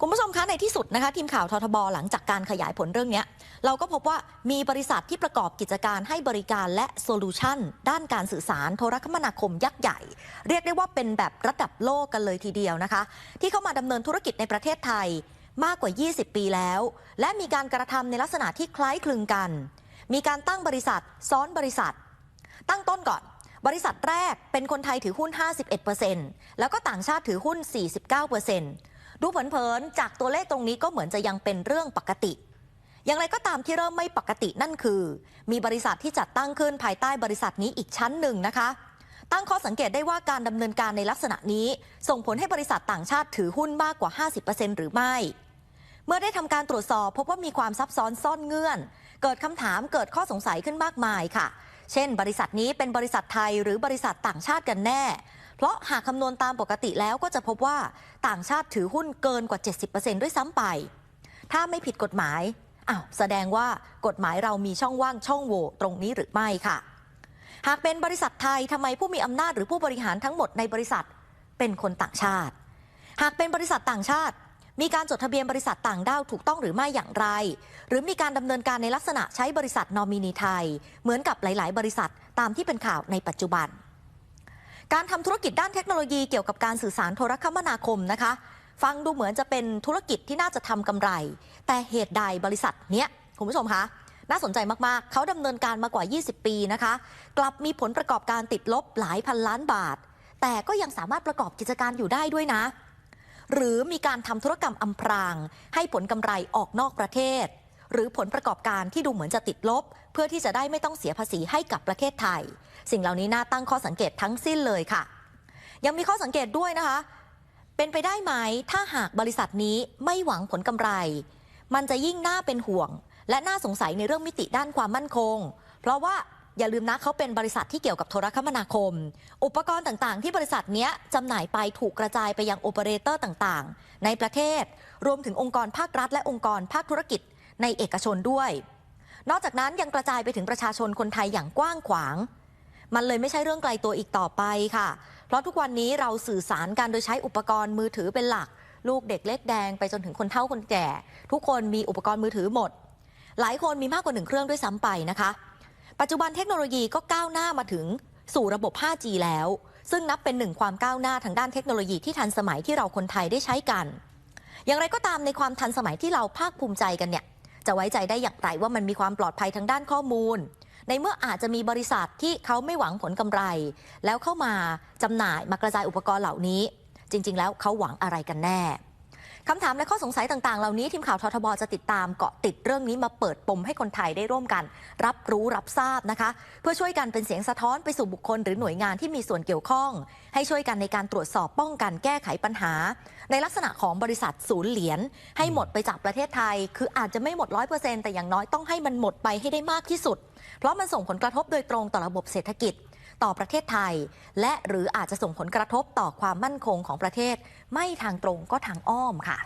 คุณผู้ชมคะในที่สุดนะคะ ทีมข่าวททบหลังจากการขยายผลเรื่องนี้เราก็พบว่ามีบริษัทที่ประกอบกิจการให้บริการและโซลูชันด้านการสื่อสารโทรคมนาคมยักษ์ใหญ่ เรียกได้ว่าเป็นแบบระดับโลกกันเลยทีเดียวนะคะ ที่เข้ามาดำเนินธุรกิจในประเทศไทยมากกว่า 20 ปีแล้ว และมีการกระทำในลักษณะที่คล้ายคลึงกัน มีการตั้งบริษัทซ้อนบริษัท ตั้งต้นก่อนบริษัทแรกเป็นคนไทยถือหุ้น 51%แล้วก็ต่างชาติถือหุ้น 49% ดูเผินๆจากตัวเลขตรงนี้ก็เหมือนจะยังเป็นเรื่องปกติ อย่างไรก็ตามที่เริ่มไม่ปกตินั่นคือ มีบริษัทที่จัดตั้งขึ้นภายใต้บริษัทนี้อีกชั้นหนึ่งนะคะ ตั้งข้อสังเกตได้ว่าการดำเนินการในลักษณะนี้ ส่งผลให้บริษัทต่างชาติถือหุ้นมากกว่า 50%หรือไม่ เมื่อได้ทำการตรวจสอบ พบว่ามีความซับซ้อนซ่อนเงื่อน เกิดคำถามเกิดข้อสงสัยขึ้นมากมายค่ะเช่น บริษัทนี้เป็นบริษัทไทยหรือบริษัทต่างชาติกันแน่ เพราะหากคำนวณตามปกติแล้วก็จะพบว่าต่างชาติถือหุ้นเกินกว่า 70%ด้วยซ้ำไป ถ้าไม่ผิดกฎหมายอ้าวแสดงว่ากฎหมายเรามีช่องว่างช่องโหว่ตรงนี้หรือไม่ค่ะ หากเป็นบริษัทไทยทำไมผู้มีอำนาจหรือผู้บริหารทั้งหมดในบริษัทเป็นคนต่างชาติ หากเป็นบริษัทต่างชาติ มีการจดทะเบียนบริษัทต่างด้าวถูกต้องหรือไม่อย่างไร หรือมีการดำเนินการในลักษณะใช้บริษัทนอมินีไทย เหมือนกับหลาย ๆ บริษัทตามที่เป็นข่าวในปัจจุบัน การทำธุรกิจด้านเทคโนโลยีเกี่ยวกับการสื่อสารโทรคมนาคมนะคะ ฟังดูเหมือนจะเป็นธุรกิจที่น่าจะทำกำไร แต่เหตุใดบริษัทเนี้ยคุณผู้ชมคะน่าสนใจมาก ๆ เขาดำเนินการมากว่า 20 ปีนะคะ กลับมีผลประกอบการติดลบหลายพันล้านบาท แต่ก็ยังสามารถประกอบกิจการอยู่ได้ด้วยนะ หรือมีการทำธุรกรรมอำพราง ให้ผลกำไรออกนอกประเทศ หรือผลประกอบการที่ดูเหมือนจะติดลบ เพื่อที่จะได้ไม่ต้องเสียภาษีให้กับประเทศไทย สิ่งเหล่านี้น่าตั้งข้อสังเกตทั้งสิ้นเลยค่ะ ยังมีข้อสังเกตด้วยนะคะ เป็นไปได้ไหมถ้าหากบริษัทนี้ไม่หวังผลกำไร มันจะยิ่งน่าเป็นห่วง และน่าสงสัยในเรื่องมิติด้านความมั่นคง เพราะว่าอย่าลืมนะเขาเป็นบริษัทที่เกี่ยวกับโทรคมนาคม อุปกรณ์ต่างๆ ที่บริษัทนี้จำหน่ายไปถูกกระจายไปยังโอเปอเรเตอร์ต่างๆ ในประเทศ รวมถึงองค์กรภาครัฐและองค์กรภาคธุรกิจ ในเอกชนด้วย นอกจากนั้นยังกระจายไปถึงประชาชนคนไทยอย่างกว้างขวาง มันเลยไม่ใช่เรื่องไกลตัวอีกต่อไปค่ะ เพราะทุกวันนี้เราสื่อสารกันโดยใช้อุปกรณ์มือถือเป็นหลัก ลูกเด็กเล็กแดงไปจนถึงคนเฒ่าคนแก่ ทุกคนมีอุปกรณ์มือถือหมด หลายคนมีมากกว่าหนึ่งเครื่องด้วยซ้ำไปนะคะ ปัจจุบันเทคโนโลยีก็ก้าวหน้ามาถึงสู่ระบบ 5G แล้ว ซึ่งนับเป็นหนึ่งความก้าวหน้าทางด้านเทคโนโลยีที่ทันสมัยที่เราคนไทยได้ใช้กัน อย่างไรก็ตามในความทันสมัยที่เราภาคภูมิใจกันเนี่ย จะไว้ใจได้อย่างไรว่ามันมีความปลอดภัยทางด้านข้อมูล ในเมื่ออาจจะมีบริษัทที่เขาไม่หวังผลกำไร แล้วเข้ามาจำหน่ายมากระจายอุปกรณ์เหล่านี้ จริง ๆ แล้วเขาหวังอะไรกันแน่ คำถามและข้อสงสัยต่างๆ เหล่านี้ทีมข่าวททบจะติดตามเกาะติดเรื่องนี้มาเปิดปมให้คนไทยได้ร่วมกัน รับรู้รับทราบนะคะ เพื่อช่วยกันเป็นเสียงสะท้อนไปสู่บุคคล หรือหน่วยงานที่มีส่วนเกี่ยวข้อง ให้ช่วยกันในการตรวจสอบป้องกันแก้ไขปัญหา ในลักษณะของบริษัทศูนย์เหรียญให้หมดไปจากประเทศไทย คืออาจจะไม่หมดร้อยเปอร์เซ็นต์แต่อย่างน้อยต้องให้มันหมดไปให้ได้มากที่สุด เพราะมันส่งผลกระทบโดยตรงต่อระบบเศรษฐกิจ ต่อประเทศไทย และหรืออาจจะส่งผลกระทบต่อความมั่นคงของประเทศ ไม่ทางตรงก็ทางอ้อมค่ะ